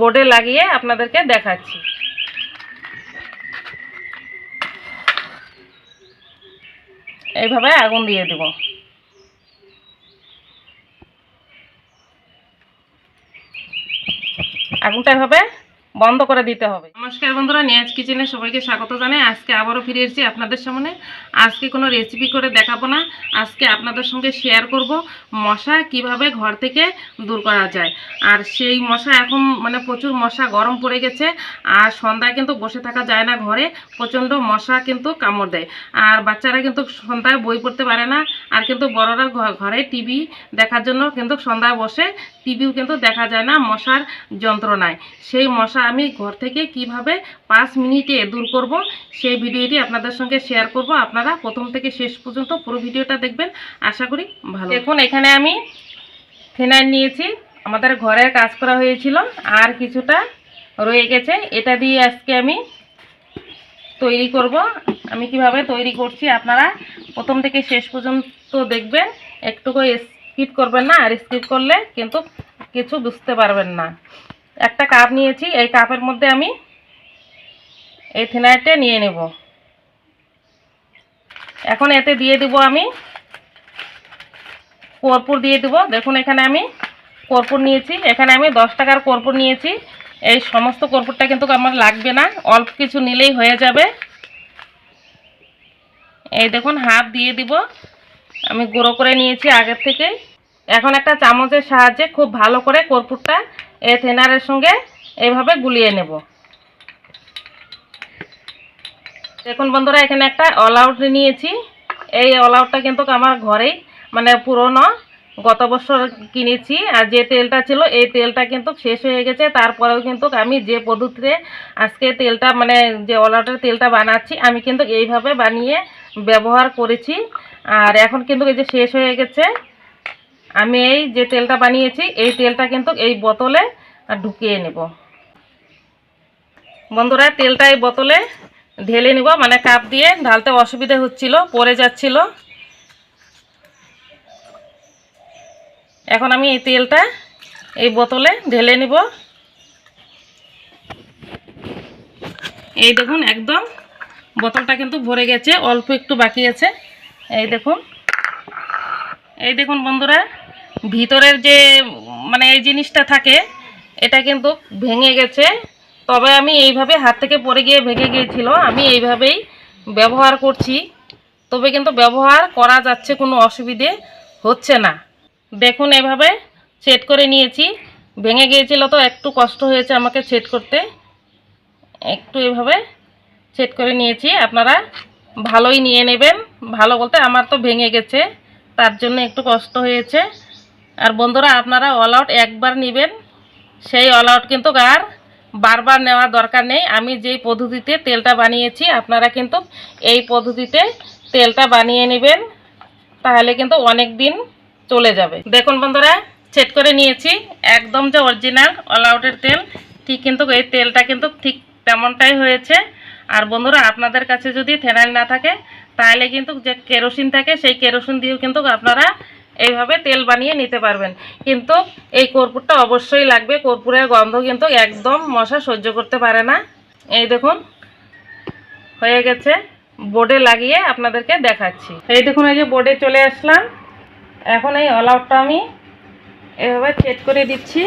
বোর্ডে লাগিয়ে আপনাদেরকে দেখাচ্ছি। এইভাবে আগুন দিয়ে দেব। আগুনটা এভাবে বন্ধ করে দিতে হবে। নমস্কার বন্ধুরা, নিয়াজ কিচেনে সবাইকে স্বাগত জানাই। আজকে আবারও ফিরে এসেছি আপনাদের সামনে। আজকে কোনো রেসিপি করে দেখাবো না। আজকে আপনাদের সঙ্গে শেয়ার করব মশা কীভাবে ঘর থেকে দূর করা যায়। আর সেই মশা এখন মানে প্রচুর মশা গরম পড়ে গেছে, আর সন্ধ্যায় কিন্তু বসে থাকা যায় না ঘরে, প্রচণ্ড মশা কিন্তু কামড় দেয়। আর বাচ্চারা কিন্তু সন্ধ্যায় বই পড়তে পারে না, আর কিন্তু বড়রা ঘরে টিভি দেখার জন্য কিন্তু সন্ধ্যায় বসে টিভিও কিন্তু দেখা যায় না মশার যন্ত্রণায়। সেই মশা আমি ঘর থেকে কীভাবে পাঁচ মিনিটে দূর করব। সেই ভিডিওটি আপনাদের সঙ্গে শেয়ার করব। আপনারা প্রথম থেকে শেষ পর্যন্ত পুরো ভিডিওটা দেখবেন। আশা করি ভালো। দেখুন, এখানে আমি ফেনাইল নিয়েছি। আমাদের ঘরের কাজ করা হয়েছিল। আর কিছুটা রয়ে গেছে। এটা দিয়ে আজকে আমি তৈরি করব। আমি কীভাবে তৈরি করছি আপনারা প্রথম থেকে শেষ পর্যন্ত দেখবেন। একটুকু স্কিপ করবেন না। আর স্কিপ করলে কিন্তু কিছু বুঝতে পারবেন না। একটা কাপ নিয়েছি। এই কাপের মধ্যে আমি এই থিনাইটটা নিয়ে নেব। এখন এতে দিয়ে দিব আমি কর্পূর দিয়ে দিব। দেখুন, এখানে আমি কর্পূর নিয়েছি। এখানে আমি দশ টাকার কর্পূর নিয়েছি। এই সমস্ত কর্পূরটা কিন্তু আমার লাগবে না, অল্প কিছু নিলেই হয়ে যাবে। এই দেখুন, হাফ দিয়ে দিব। আমি গুঁড়ো করে নিয়েছি আগের থেকে এখন একটা চামচের সাহায্যে খুব ভালো করে কর্পূরটা এই থেনারের সঙ্গে এইভাবে গুলিয়ে নেব। দেখুন বন্ধুরা, এখানে একটা অল আউট নিয়েছি। এই অল আউটটা কিন্তু আমার ঘরেই মানে পুরনো, গত বছর কিনেছি। আর যে তেলটা ছিল, এই তেলটা কিন্তু শেষ হয়ে গেছে। তারপরেও কিন্তু আমি যে পদ্ধতিতে আজকে তেলটা মানে যে অল আউটের তেলটা বানাচ্ছি, আমি কিন্তু এইভাবে বানিয়ে ব্যবহার করেছি। আর এখন কিন্তু এই যে শেষ হয়ে গেছে, আমি এই যে তেলটা বানিয়েছি, এই তেলটা কিন্তু এই বোতলে ঢুকিয়ে নেব। বন্ধুরা, তেলটা এই বোতলে ঢেলে নিব মানে কাপ দিয়ে, ঢালতে অসুবিধা হচ্ছিল, পড়ে যাচ্ছিল। এখন আমি এই তেলটা এই বোতলে ঢেলে নিব। এই দেখুন, একদম বোতলটা কিন্তু ভরে গেছে, অল্প একটু বাকি আছে। এই দেখুন এই দেখুন বন্ধুরা, ভিতরের যে মানে এই জিনিসটা থাকে, এটা কিন্তু ভেঙে গেছে। তবে আমি এইভাবে হাত থেকে পড়ে গিয়ে ভেঙে গিয়েছিল, আমি এইভাবেই ব্যবহার করছি। তবে কিন্তু ব্যবহার করা যাচ্ছে, কোনো অসুবিধে হচ্ছে না। দেখুন, এভাবে সেট করে নিয়েছি। ভেঙে গিয়েছিল তো, একটু কষ্ট হয়েছে আমাকে সেট করতে। একটু এভাবে সেট করে নিয়েছি। আপনারা ভালোই নিয়ে নেবেন। ভালো বলতে আমার তো ভেঙে গেছে, তার জন্য একটু কষ্ট হয়েছে। আর বন্ধুরা, আপনারা অল আউট একবার নেবেন। সেই অল আউট কিন্তু আর বারবার নেওয়ার দরকার নেই। আমি যেই পদ্ধতিতে তেলটা বানিয়েছি, আপনারা কিন্তু এই পদ্ধতিতে তেলটা বানিয়ে নেবেন, তাহলে কিন্তু অনেক দিন চলে যাবে। দেখুন বন্ধুরা সেট করে নিয়েছি। একদম যে অরিজিনাল অল আউটের তেল, ঠিক কিন্তু এই তেলটা কিন্তু ঠিক তেমনটাই হয়েছে। আর বন্ধুরা, আপনাদের কাছে যদি ফেনাইল না থাকে, তাহলে কিন্তু যে কেরোসিন থাকে, সেই কেরোসিন দিয়েও কিন্তু আপনারা এইভাবে তেল বানিয়ে নিতে পারবেন। কিন্তু এই কর্পূরটা অবশ্যই লাগবে। কর্পূরের গন্ধ কিন্তু একদম মশা সহ্য করতে পারে না। এই দেখুন, হয়ে গেছে। বোর্ডে লাগিয়ে আপনাদেরকে দেখাচ্ছি। এই দেখুন, এই যে বোর্ডে চলে আসলাম। এখন এই অল আউটটা আমি এভাবে চেক করে দিচ্ছি।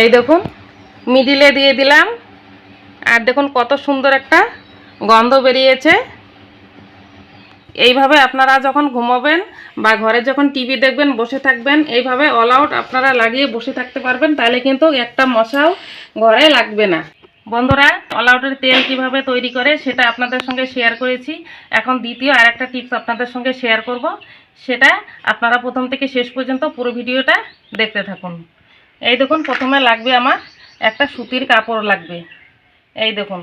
এই দেখুন, মিডিলে দিয়ে দিলাম। আর দেখুন, কত সুন্দর একটা গন্ধ বেরিয়েছে। এইভাবে আপনারা যখন ঘুমাবেন বা ঘরে যখন টিভি দেখবেন, বসে থাকবেন, এইভাবে অল আউট আপনারা লাগিয়ে বসে থাকতে পারবেন, তাহলে কিন্তু একটা মশাও ঘরে লাগবে না। বন্ধুরা অল আউটের তেল কীভাবে তৈরি করে সেটা আপনাদের সঙ্গে শেয়ার করেছি। এখন দ্বিতীয় আর একটা টিপস আপনাদের সঙ্গে শেয়ার করব। সেটা আপনারা প্রথম থেকে শেষ পর্যন্ত পুরো ভিডিওটা দেখতে থাকুন। এই দেখুন, প্রথমে লাগবে আমার একটা সুতির কাপড় লাগবে। এই দেখুন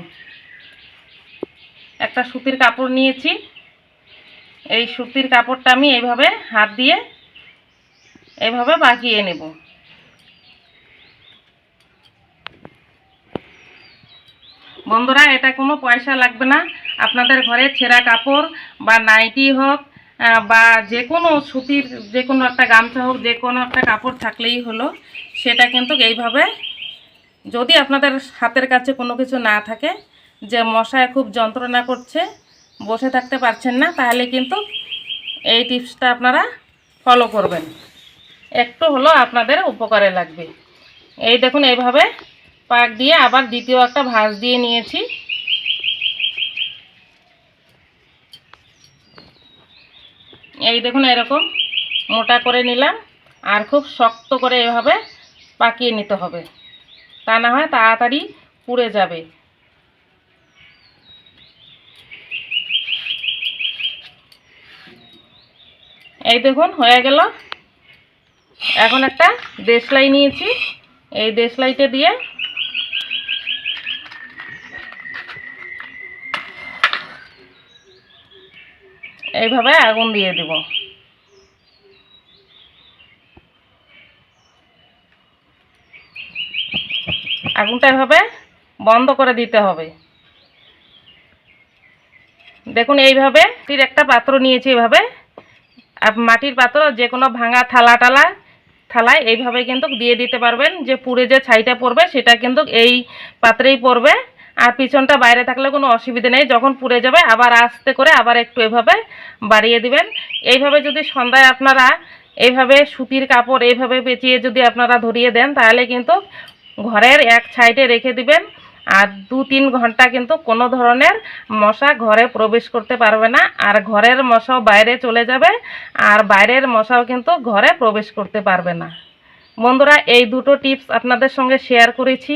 একটা সুতির কাপড় নিয়েছি। এই সুতির কাপড়টা আমি এইভাবে হাত দিয়ে এইভাবে বাঁকিয়ে নেব। বন্ধুরা, এটা কোনো পয়সা লাগবে না। আপনাদের ঘরে ছেঁড়া কাপড় বা নাইটি হোক বা যে কোনো সুতির, যে কোনো একটা গামছা হোক, যে কোনো একটা কাপড় থাকলেই হলো, সেটা কিন্তু এইভাবে যদি আপনাদের হাতের কাছে কোনো কিছু না থাকে যে মশায় খুব যন্ত্রণা করছে, বসে থাকতে পারছেন না, তাহলে কিন্তু এই টিপসটা আপনারা ফলো করবেন। একটু হলো আপনাদের উপকারে লাগবে। এই দেখুন, এইভাবে পাক দিয়ে আবার দ্বিতীয় একটা ভাঁজ দিয়ে নিয়েছি। এই দেখুন, এরকম মোটা করে নিলাম, আর খুব শক্ত করে এভাবে পাকিয়ে নিতে হবে। তা না হয় তাড়াতাড়ি পুড়ে যাবে। এই দেখুন, হয়ে গেল। এখন একটা দেশলাই নিয়েছি। এই দেশলাইতে দিয়ে এইভাবে আগুন দিয়ে দেব। আগুনটা এভাবে বন্ধ করে দিতে হবে। দেখুন, এইভাবে একটা পাত্র নিয়েছি এভাবে। আর মাটির পাত্র যে কোনো ভাঙা থালা টালা, থালায় এইভাবে কিন্তু দিয়ে দিতে পারবেন। যে পুড়ে যে ছাইটা পড়বে, সেটা কিন্তু এই পাত্রেই পড়বে। আর পিছনটা বাইরে থাকলে কোনো অসুবিধা নেই। যখন পুড়ে যাবে, আবার আস্তে করে আবার একটু এভাবে বাড়িয়ে দিবেন। এইভাবে যদি সন্ধ্যায় আপনারা এইভাবে সুতির কাপড় এইভাবে পেঁচিয়ে যদি আপনারা ধরিয়ে দেন, তাহলে কিন্তু ঘরের এক সাইডে রেখে দিবেন। আর দু তিন ঘণ্টা কিন্তু কোনো ধরনের মশা ঘরে প্রবেশ করতে পারবে না। আর ঘরের মশাও বাইরে চলে যাবে আর বাইরের মশাও কিন্তু ঘরে প্রবেশ করতে পারবে না। বন্ধুরা, এই দুটো টিপস আপনাদের সঙ্গে শেয়ার করেছি।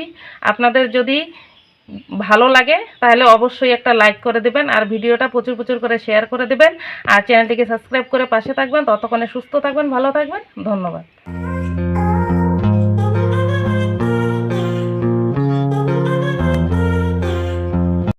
আপনাদের যদি ভালো লাগে, তাহলে অবশ্যই একটা লাইক করে দেবেন আর ভিডিওটা প্রচুর প্রচুর করে শেয়ার করে দেবেন। আর চ্যানেলটিকে সাবস্ক্রাইব করে পাশে থাকবেন। ততক্ষণে সুস্থ থাকবেন, ভালো থাকবেন। ধন্যবাদ।